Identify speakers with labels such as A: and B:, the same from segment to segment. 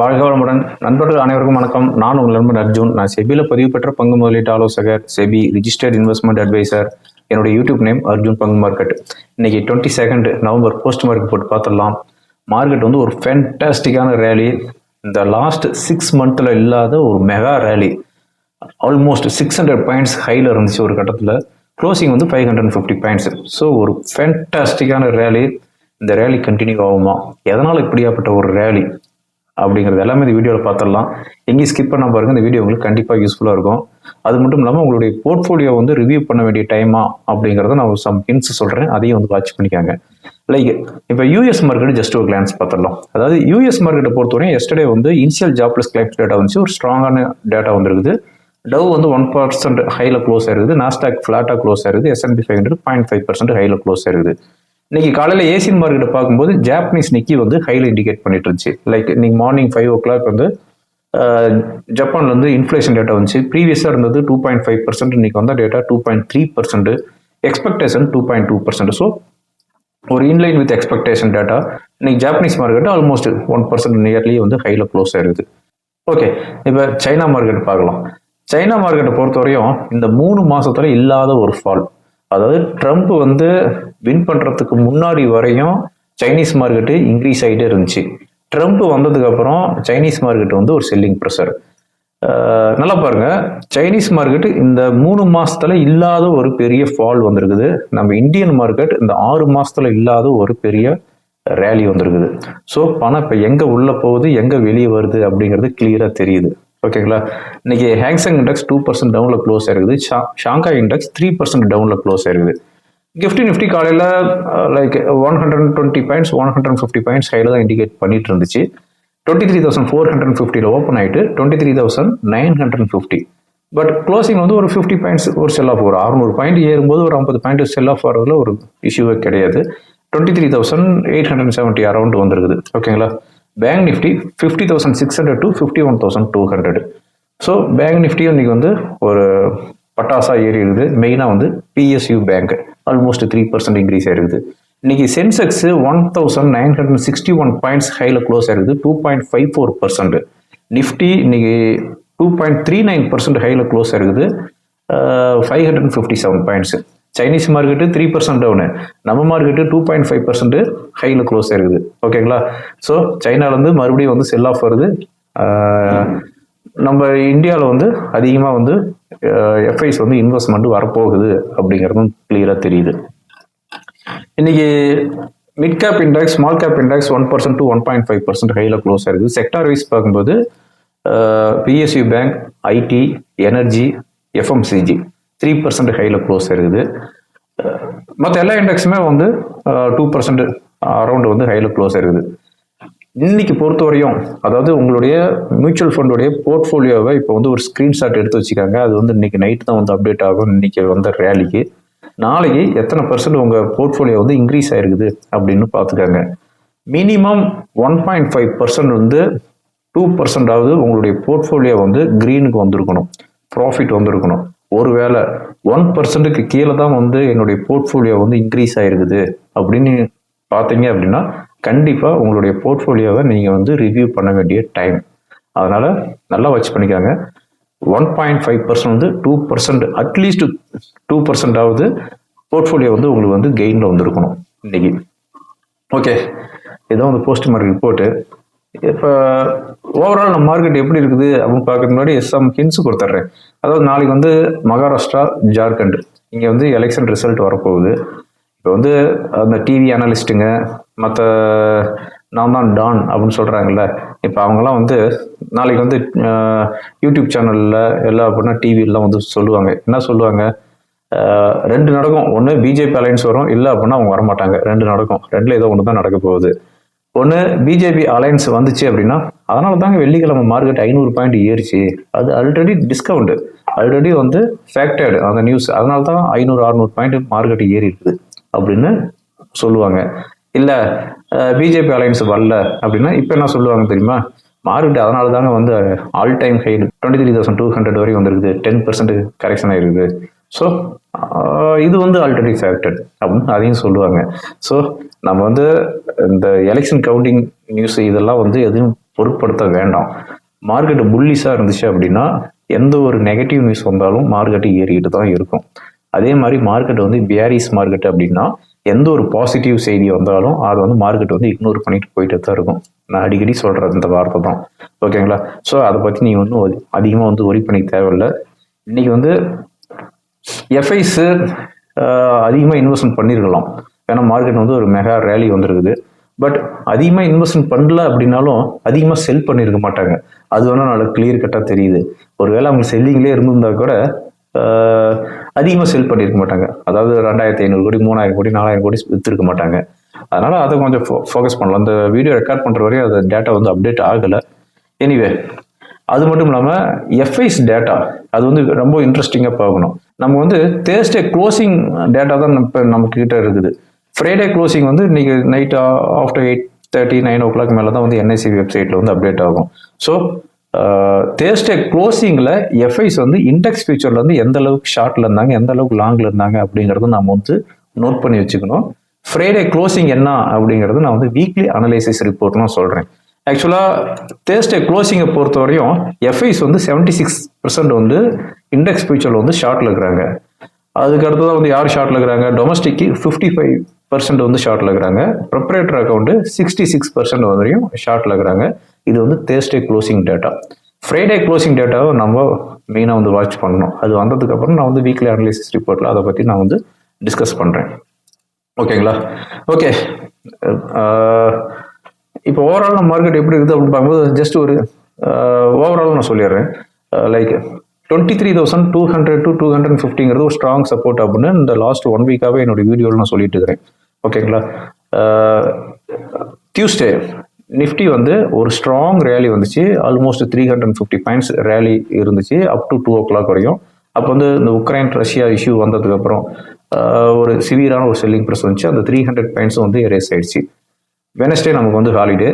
A: வாழ்க வளமுடன். நண்பர்கள் அனைவருக்கும் வணக்கம். நான் உங்கள் நண்பன் அர்ஜுன். நான் செபியில் பதிவு பெற்ற பங்கு முதலீட்டு ஆலோசகர் செபி ரிஜிஸ்டர்ட் இன்வெஸ்ட்மெண்ட் அட்வைசர் என்னோட யூடியூப் நேம் அர்ஜுன் பங்கு மார்க்கெட் இன்னைக்கு twenty second November post market போட்டு பார்த்துடலாம் மார்க்கெட் வந்து ஒரு ஃபேன்டாஸ்டிக்கான ரேலி இந்த லாஸ்ட் சிக்ஸ் மந்த்தில் இல்லாத ஒரு mega rally almost six hundred points ஹையில் இருந்துச்சு ஒரு கட்டத்தில். க்ளோசிங் வந்து five hundred fifty points so ஒரு ஃபேன்டாஸ்டிக்கான ரேலி இந்த ரேலி கண்டினியூ ஆகுமா? எதனால் இப்படியாப்பட்ட ஒரு ரேலி அப்படிங்கிறது எல்லாமே இந்த வீடியோவில் பார்த்துடலாம் எங்கேயும் ஸ்கிப் பண்ண பாருங்க இந்த வீடியோ உங்களுக்கு கண்டிப்பாக யூஸ்ஃபுல்லாக இருக்கும். அது மட்டும் இல்லாமல் உங்களுடைய போர்ட்ஃபோலியோ வந்து ரிவ்யூ பண்ண வேண்டிய டைமா அப்படிங்கிறத நான் சம் ஹின்ஸ் சொல்கிறேன் அதையும் வந்து வாட்ச் பண்ணிக்காங்க. லைக் இப்போ யூஎஸ் மார்க்கெட் ஜஸ்ட் ஒரு கிளான்ஸ் பார்த்துடலாம் அதாவது யூஎஸ் மார்க்கெட்டை பொறுத்தவரையும் எஸ்டர்டே வந்து இனிஷியல் ஜாப்லெஸ் கிளைம்ஸ் டேட்டா வந்துச்சு. ஒரு ஸ்ட்ராங்கான டேட்டா வந்துருக்குது. டவ் வந்து ஒன் பர்சன்ட் ஹையில் க்ளோஸ் ஆயிருக்குது. நாஸ்டாக் ஃப்ளாட்டாக க்ளோஸ் ஆயிருக்குது. S and P five hundred point five percent ஹையில் க்ளோஸ் ஆயிருக்குது. இன்னைக்கு காலையில் ஏசியன் மார்க்கெட்டை பார்க்கும்போது ஜாப்பனீஸ் நிக்கி வந்து ஹையில் இண்டிகேட் பண்ணிட்டு இருந்துச்சு. லைக் இன்னைக்கு மார்னிங் ஃபைவ் ஓ கிளாக் வந்து ஜப்பான்ல வந்து இன்ஃப்ளேஷன் டேட்டா வந்துச்சு. ப்ரீவியஸாக இருந்தது டூ பாயிண்ட் ஃபைவ் பர்சன்ட் இன்னைக்கு வந்த data two point three percent expectation two point two percent so ஒரு இன்லைன் வித் எக்ஸ்பெக்டேஷன் டேட்டா இன்னைக்கு Japanese market almost one percent nearly வந்து ஹையில் க்ளோஸ் ஆயிருக்குது ஓகே இப்போ சைனா மார்க்கெட் பார்க்கலாம். சைனா மார்க்கெட்டை பொறுத்தவரையும் இந்த மூணு மாசத்துல இல்லாத ஒரு ஃபால் அதாவது ட்ரம்ப் வந்து வின் பண்ணுறதுக்கு முன்னாடி வரையும் சைனீஸ் மார்க்கெட்டு இன்க்ரீஸ் ஆகிட்டே இருந்துச்சு. ட்ரம்ப் வந்ததுக்கப்புறம் சைனீஸ் மார்க்கெட் வந்து ஒரு செல்லிங் ப்ரெஷர் நல்லா பாருங்க. சைனீஸ் மார்க்கெட் இந்த மூணு மாசத்துல இல்லாத ஒரு பெரிய ஃபால் வந்திருக்குது. நம்ம இந்தியன் மார்க்கெட் இந்த ஆறு மாசத்துல இல்லாத ஒரு பெரிய ரேலி வந்திருக்குது. ஸோ பணம் இப்போ எங்கே உள்ளே போகுது? எங்கே வெளியே வருது? அப்படிங்கிறது கிளியராக தெரியுது. ஓகேங்களா இன்னைக்கு Hang Seng index two percent டவுனில் க்ளோஸ் ஆயிருக்குது. ஷா- ஷாங்காய் இண்டெக்ஸ் த்ரீ பர்சன்ட் டவுனில் க்ளோஸ் ஆயிருக்குது. கிஃப்டி நிஃப்டி காலையில் like one hundred twenty points one hundred fifty points ஹையில் தான் இண்டிகேட் பண்ணிட்டு இருந்துச்சு. Twenty three thousand four hundred ஃபிஃப்டியில் ஓப்பன் ஆகிட்டு twenty three thousand nine hundred fifty but closing வந்து ஒரு ஃபிஃப்டி பாயிண்ட்ஸ் ஒரு செல் ஆஃப் ஒரு அறுநூறு பாயிண்ட் ஏறும்போது ஒரு ஐம்பது பாயிண்ட் செல் ஆஃப் வரதுல ஒரு இஷ்யூவே கிடையாது. Twenty three thousand eight hundred seventy around வந்துருக்குது. ஓகேங்களா bank Nifty fifty thousand six hundred to fifty one thousand two hundred so bank நிஃப்டியும் இன்னைக்கு வந்து ஒரு பட்டாசா ஏறி இருக்குது மெயினாக வந்து PSU bank almost three percent increase ஆயிருக்குது. இன்னைக்கு Sensex one thousand nine hundred sixty one points ஹையில் க்ளோஸ் ஆயிருக்குது. Two point five four percent Nifty இன்னைக்கு two point three nine percent ஹையில் க்ளோஸ் ஆயிருக்குது. Five hundred fifty seven points Chinese market three percent down நம்ம market two point five percent ஹையில் close ஆயிருக்குது. ஓகேங்களா so சைனாலேருந்து மறுபடியும் வந்து செல் ஆஃப் வருது நம்ம இந்தியாவில் வந்து அதிகமாக வந்து எஃப்ஐஸ் வந்து இன்வெஸ்ட்மெண்ட் வரப்போகுது அப்படிங்கிறதும் கிளியராக தெரியுது. இன்னைக்கு mid cap index small cap index one percent to one point five percent ஹையில் க்ளோஸ் ஆயிருக்குது செக்டார் வைஸ் பார்க்கும்போது PSU bank IT energy FMCG three percent ஹையில் க்ளோஸ் ஆயிருக்குது. மற்ற எல்லா இண்டெக்ஸுமே வந்து டூ பர்சன்ட் அரௌண்ட் வந்து ஹையில் க்ளோஸ் ஆயிருக்குது. இன்னைக்கு பொறுத்தவரையும் அதாவது உங்களுடைய மியூச்சுவல் ஃபண்டோடைய போர்ட்ஃபோலியோவை இப்போ வந்து ஒரு ஸ்க்ரீன்ஷாட் எடுத்து வச்சுக்காங்க. அது வந்து இன்னைக்கு நைட்டு தான் வந்து அப்டேட் ஆகும். இன்னைக்கு வந்த ரேலிக்கு நாளைக்கு எத்தனை பர்சன்ட் உங்கள் போர்ட்ஃபோலியோ வந்து இன்க்ரீஸ் ஆயிருக்குது அப்படின்னு பார்த்துக்காங்க. Minimum one point five percent வந்து டூ பர்சன்டாவது உங்களுடைய போர்ட்ஃபோலியோ வந்து க்ரீனுக்கு வந்திருக்கணும். ப்ராஃபிட் வந்திருக்கணும். ஒருவேளை ஒன் பர்சன்ட்டுக்கு கீழே தான் வந்து என்னுடைய போர்ட்ஃபோலியோ வந்து இன்க்ரீஸ் ஆயிருக்குது அப்படின்னு பார்த்தீங்க அப்படின்னா கண்டிப்பாக உங்களுடைய போர்ட்ஃபோலியோவை நீங்கள் வந்து ரிவ்யூ பண்ண வேண்டிய டைம் அதனால் நல்லா வச்சு பண்ணிக்காங்க. ஒன் பாயிண்ட் ஃபைவ் பர்சன்ட் வந்து two percent at least two பர்சன்டாவது portfolio வந்து உங்களுக்கு வந்து கெயினில் வந்துருக்கணும் இன்னைக்கு. ஓகே இதான் வந்து போஸ்ட் மார்க்கெட் ரிப்போர்ட்டு இப்போ ஓவரால் நம்ம மார்க்கெட் எப்படி இருக்குது அப்படின்னு பார்க்கறதுக்கு முன்னாடி எஸ்எம் ஹின்ஸ் கொடுத்துட்றேன். அதாவது நாளைக்கு வந்து மகாராஷ்டிரா ஜார்க்கண்ட். இங்கே வந்து எலெக்ஷன் ரிசல்ட் வரப்போகுது. இப்போ வந்து அந்த டிவி அனலிஸ்ட்டுங்க மற்ற நான் தான் டான் அப்படின்னு சொல்கிறாங்கல்ல இப்போ அவங்கெல்லாம் வந்து நாளைக்கு வந்து யூடியூப் சேனலில் எல்லாம் அப்படின்னா டிவிலாம் வந்து சொல்லுவாங்க. என்ன சொல்லுவாங்க? ரெண்டு நடக்கும். ஒன்று பிஜேபி அலைன்ஸ் வரும். இல்லை அப்படின்னா அவங்க வரமாட்டாங்க. ரெண்டு நடக்கும். ரெண்டில் ஏதோ ஒன்று தான் நடக்க போகுது. ஒன்று பிஜேபி அலையன்ஸ் வந்துச்சு அப்படின்னா அதனால தாங்க வெள்ளிக்கிழமை மார்க்கெட் ஐநூறு பாயிண்ட் ஏறிச்சு. அது ஆல்ரெடி டிஸ்கவுண்ட் ஆல்ரெடி வந்து ஃபேக்டர்டு அந்த நியூஸ் அதனால தான் ஐநூறு அறுநூறு பாயிண்ட் மார்க்கெட் ஏறி இருக்குது அப்படின்னு சொல்லுவாங்க. இல்லை பிஜேபி அலையன்ஸ் வரல அப்படின்னா இப்போ என்ன சொல்லுவாங்க தெரியுமா? மார்க்கெட் அதனால தாங்க வந்து all time high twenty three thousand two hundred வரைக்கும் வந்திருக்குது. டென் பர்சன்ட் கரெக்ஷன் ஆயிருக்குது. ஸோ இது வந்து ஆல்ரெடி ஃபேக்டட் அப்படின்னு அதையும் சொல்லுவாங்க. ஸோ நம்ம வந்து இந்த எலெக்ஷன் கவுண்டிங் நியூஸ் இதெல்லாம் வந்து எதுவும் பொருட்படுத்த வேண்டாம். மார்க்கெட் புல்லிஸாக இருந்துச்சு அப்படின்னா எந்த ஒரு நெகட்டிவ் நியூஸ் வந்தாலும் மார்க்கெட்டு ஏறிக்கிட்டு தான் இருக்கும். அதே மாதிரி மார்க்கெட் வந்து பியாரிஸ் மார்க்கெட் அப்படின்னா எந்த ஒரு பாசிட்டிவ் செய்தி வந்தாலும் அது வந்து மார்க்கெட் வந்து இக்னோர் பண்ணிட்டு போயிட்டு தான் இருக்கும். நான் அடிக்கடி சொல்கிறது இந்த வார்த்தை தான். ஓகேங்களா ஸோ அதை பற்றி நீங்கள் வந்து அதிகமாக வந்து ஒரி பண்ணிக்க தேவையில்லை. இன்னைக்கு வந்து எஃப்ஐஸு அதிகமாக இன்வெஸ்ட்மெண்ட் பண்ணியிருக்கலாம் ஏன்னா மார்க்கெட் வந்து ஒரு மெகா ரேலி வந்திருக்குது. பட் அதிகமாக இன்வெஸ்ட்மெண்ட் பண்ணல அப்படின்னாலும் அதிகமாக செல் பண்ணியிருக்க மாட்டாங்க. அது வேணால் நல்லா கிளியர் கட்டாக தெரியுது. ஒருவேளை அவங்க செல்லிங்லேயே இருந்திருந்தா கூட அதிகமாக செல் பண்ணியிருக்க மாட்டாங்க. அதாவது ரெண்டாயிரத்தி ஐநூறு கோடி மூணாயிரம் கோடி நாலாயிரம் கோடி விற்றுருக்க மாட்டாங்க. அதனால் அதை கொஞ்சம் ஃபோ ஃபோக்கஸ் பண்ணலாம். அந்த வீடியோ ரெக்கார்ட் பண்ணுற வரையும் அது டேட்டா வந்து அப்டேட் ஆகலை. எனிவே அது மட்டும் இல்லாமல் எஃப்ஐஸ் டேட்டா அது வந்து ரொம்ப இன்ட்ரெஸ்டிங்காக பார்க்கணும். நம்ம வந்து தேர்ஸ்டே க்ளோசிங் டேட்டா தான் இப்போ நம்மக்கிட்ட இருக்குது. ஃப்ரைடே க்ளோசிங் வந்து இன்னைக்கு night after eight thirty nine o'clock மேலே தான் வந்து என்ஐசி வெப்சைட்டில் வந்து அப்டேட் ஆகும். ஸோ தேர்ஸ்டே க்ளோசிங்கில் எஃப்ஐஸ் வந்து இண்டெக்ஸ் ஃபியூச்சரில் வந்து எந்த அளவுக்கு ஷார்ட்டில் இருந்தாங்க எந்த அளவுக்கு லாங்கில் இருந்தாங்க அப்படிங்கிறத நாம் வந்து நோட் பண்ணி வச்சுக்கணும். ஃப்ரைடே க்ளோசிங் என்ன அப்படிங்கிறது நான் வந்து வீக்லி அனலைசிஸ் ரிப்போர்ட்லாம் சொல்கிறேன் ஆக்சுவலாக தேர்ஸ்டே க்ளோசிங்கை பொறுத்த வரையும் எஃப்ஐஸ் வந்து செவன்டி சிக்ஸ் பர்சன்ட் வந்து இண்டெக்ஸ் ஃபியூச்சரில் வந்து ஷார்ட்டில் இருக்கிறாங்க. அதுக்கு அடுத்ததான் வந்து யார் ஷார்ட்டில் இருக்கிறாங்க? டொமஸ்டிக்கு ஃபிஃப்டி ஃபைவ் பர்சன்ட் வந்து ஷார்ட்டில் இருக்கிறாங்க. Proprietary account sixty six percent வரையும் ஷார்ட்டில் இருக்கிறாங்க. இது வந்து Thursday closing data Friday closing டேட்டாவை நம்ம மெயினாக வந்து வாட்ச் பண்ணணும். அது வந்ததுக்கப்புறம் நான் வந்து வீக்லி அனலிசிஸ் ரிப்போர்ட்டில் அதை பற்றி நான் வந்து டிஸ்கஸ் பண்ணுறேன் ஓகேங்களா ஓகே இப்போ ஓவரால் மார்க்கெட் எப்படி இருக்குது அப்படின்னு பார்க்கும்போது ஜஸ்ட் ஒரு ஓவரால் நான் சொல்லிடுறேன். Like twenty three thousand two hundred to two hundred ஃபிஃப்டிங்கிறது ஒரு ஸ்ட்ராங் சப்போர்ட் அப்படின்னு இந்த லாஸ்ட் ஒன் வீக்காகவே என்னோட வீடியோவில் நான் சொல்லிட்டு இருக்கிறேன். ஓகேங்களா டியூஸ்டே நிஃப்டி வந்து ஒரு ஸ்ட்ராங் ரேலி வந்துச்சு. Almost three hundred and fifty points rally இருந்துச்சு. Up to two o'clock வரையும். அப்போ வந்து இந்த உக்ரைன் ரஷ்யா இஷ்யூ வந்ததுக்கப்புறம் ஒரு சிவியரான ஒரு செல்லிங் ப்ரெஸ் வந்துச்சு. அந்த த்ரீ ஹண்ட்ரட் பாயிண்ட்ஸும் வந்து எரேஸ் ஆயிடுச்சு. வெனஸ்டே நமக்கு வந்து ஹாலிடே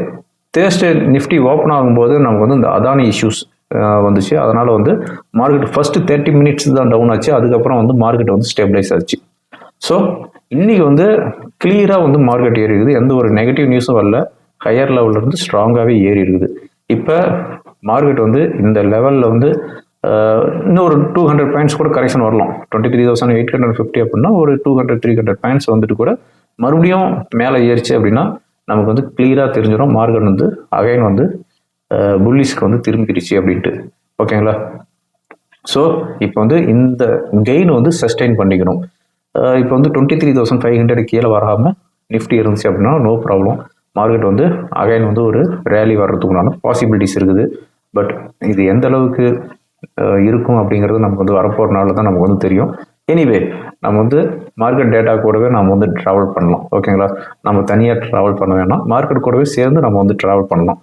A: தேர்ஸ்டே நிஃப்டி ஓப்பன் ஆகும்போது நமக்கு வந்து இந்த அதானி இஷ்யூஸ் வந்துச்சு. அதனால் வந்து மார்க்கெட் ஃபஸ்ட்டு தேர்ட்டி மினிட்ஸ் தான் டவுன் ஆச்சு. அதுக்கப்புறம் வந்து மார்க்கெட் வந்து ஸ்டெபிளைஸ் ஆச்சு. ஸோ இன்றைக்கி வந்து கிளியராக வந்து மார்க்கெட் ஏறிக்குது எந்த ஒரு நெகட்டிவ் நியூஸும் வரல. ஹையர் லெவல்ல இருந்து ஸ்ட்ராங்காகவே ஏறி இருக்குது. இப்போ மார்க்கெட் வந்து இந்த லெவலில் வந்து இன்னும் ஒரு டூ ஹண்ட்ரட் பாயிண்ட்ஸ் கூட கரெக்ஷன் வரலாம். Twenty three thousand eight hundred fifty அப்படின்னா ஒரு two hundred three hundred points வந்துட்டு கூட மறுபடியும் மேலே ஏறிச்சு அப்படின்னா நமக்கு வந்து கிளியராக தெரிஞ்சிடும் மார்க்கெட் வந்து அகைன் வந்து புல்லிஸ்க்கு வந்து திரும்பிடுச்சு அப்படின்ட்டு. ஓகேங்களா ஸோ இப்போ வந்து இந்த கெயின் வந்து சஸ்டெயின் பண்ணிக்கணும். இப்போ வந்து twenty three thousand five hundred கீழே வராமல் நிஃப்டி இருந்துச்சு அப்படின்னா நோ ப்ராப்ளம் மார்க்கெட் வந்து அகைன் வந்து ஒரு ரேலி வர்றதுக்குண்டான பாசிபிலிட்டிஸ் இருக்குது. பட் இது எந்த அளவுக்கு இருக்கும் அப்படிங்கிறது நமக்கு வந்து வரப்போகிறனால தான் நமக்கு வந்து தெரியும். எனிவே நம்ம வந்து மார்க்கெட் டேட்டா கூடவே நம்ம வந்து ட்ராவல் பண்ணலாம். ஓகேங்களா நம்ம தனியாக ட்ராவல் பண்ண வேணாம். மார்க்கெட் கூடவே சேர்ந்து நம்ம வந்து ட்ராவல் பண்ணலாம்.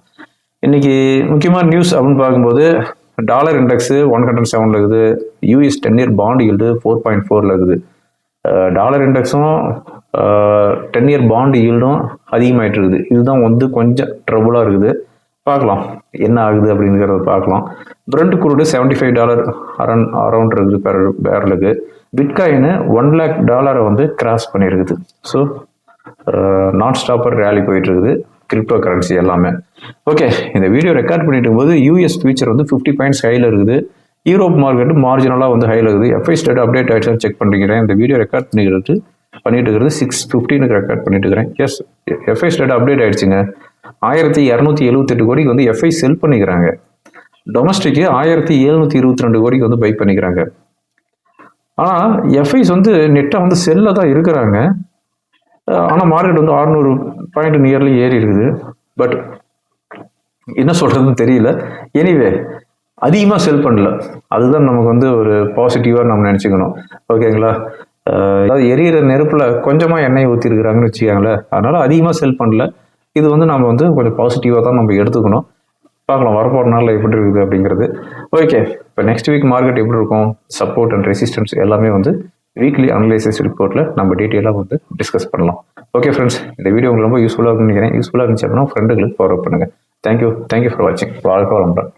A: இன்றைக்கி முக்கியமான நியூஸ் அப்படின்னு பார்க்கும்போது டாலர் இண்டெக்ஸு ஒன் ஹண்ட்ரட் செவனில் இருக்குது. US ten year bond yield four point ஃபோரில் இருக்குது. டாலர் இண்டெக்ஸும் டென் இயர் பாண்டு ஈல்டும் அதிகமாகிட்டு இருக்குது இதுதான் வந்து கொஞ்சம் ட்ரபுளாக இருக்குது. பார்க்கலாம். என்ன ஆகுது அப்படிங்கிறத பார்க்கலாம். Brent crude seventy five dollar around around இருக்குது பேர் பேரலுக்கு பிட்காயின் ஒன் லேக் டாலரை வந்து கிராஸ் பண்ணியிருக்குது. ஸோ நான் ஸ்டாப்பர் ரேலி போயிட்டு இருக்குது கிரிப்டோ கரன்சி எல்லாமே. ஓகே இந்த வீடியோ ரெக்கார்ட் பண்ணிட்டு போது யூஎஸ் ஃபியூச்சர் வந்து ஃபிஃப்டி பாயிண்ட்ஸ் ஹையில் இருக்குது. யூரோப் மார்க்கெட்டு மார்ஜினலாக வந்து ஹையில் இருக்குது. எஃப்ஐ ஸ்டேட் அப்டேட் ஆகிடுச்சு செக் பண்ணிக்கிறேன் இந்த வீடியோ ரெக்கார்ட் பண்ணிக்கிறது பண்ணிட்டு இருக்கிறது சிக்ஸ் ஃபிஃப்டினுக்கு ரெக்கார்ட் பண்ணிட்டு இருக்கிறேன். எஸ் எஃப்ஐ ஸ்டேட் அப்டேட் ஆயிடுச்சுங்க. ஆயிரத்தி இரநூத்தி எழுபத்தெட்டு கோடிக்கு வந்து எஃப்ஐ செல் பண்ணிக்கிறாங்க. டொமஸ்டிக்கு ஆயிரத்தி எழுநூத்தி இருபத்தி ரெண்டு கோடிக்கு வந்து பை பண்ணிக்கிறாங்க. ஆனால் எஃப்ஐஸ் வந்து நெட்டாக வந்து செல்லில் தான் இருக்கிறாங்க. ஆனால் மார்க்கெட் வந்து அறுநூறு பாயிண்ட் நியர்லி ஏறி இருக்குது. பட் என்ன சொல்கிறதுன்னு தெரியல. எனிவே அதிகமாக செல் பண்ணல. அதுதான் நமக்கு வந்து ஒரு பாசிட்டிவாக நம்ம நினச்சிக்கணும். ஓகேங்களா அதாவது எரியிற நெருப்பில் கொஞ்சமாக எண்ணெய் ஊற்றிருக்கிறாங்கன்னு வச்சுக்காங்களேன் அதனால் அதிகமாக செல் பண்ணல. இது வந்து நம்ம வந்து கொஞ்சம் பாசிட்டிவாக தான் நம்ம எடுத்துக்கணும். பார்க்கலாம் வரப்போகிற நாளில் எப்படி இருக்குது அப்படிங்கிறது. ஓகே இப்போ நெக்ஸ்ட் வீக் மார்க்கெட் எப்படி இருக்கும்? சப்போர்ட் அண்ட் ரெசிஸ்டன்ஸ் எல்லாமே வந்து வீக்லி அனலைசிஸ் ரிப்போர்ட்டில் நம்ம டீட்டெயிலாக வந்து டிஸ்கஸ் பண்ணலாம். ஓகே ஃப்ரெண்ட்ஸ் இந்த வீடியோ உங்களுக்கு ரொம்ப யூஸ்ஃபுல்லாக இருக்குன்னு நினைக்கிறேன். யூஸ்ஃபுல்லாக இருந்துச்சு அப்படின்னா ஃப்ரெண்டுகளுக்கு ஃபாலோ பண்ணுங்கள் thank you thank you for வாட்சிங் வாழ்க்கை வளம்புறேன்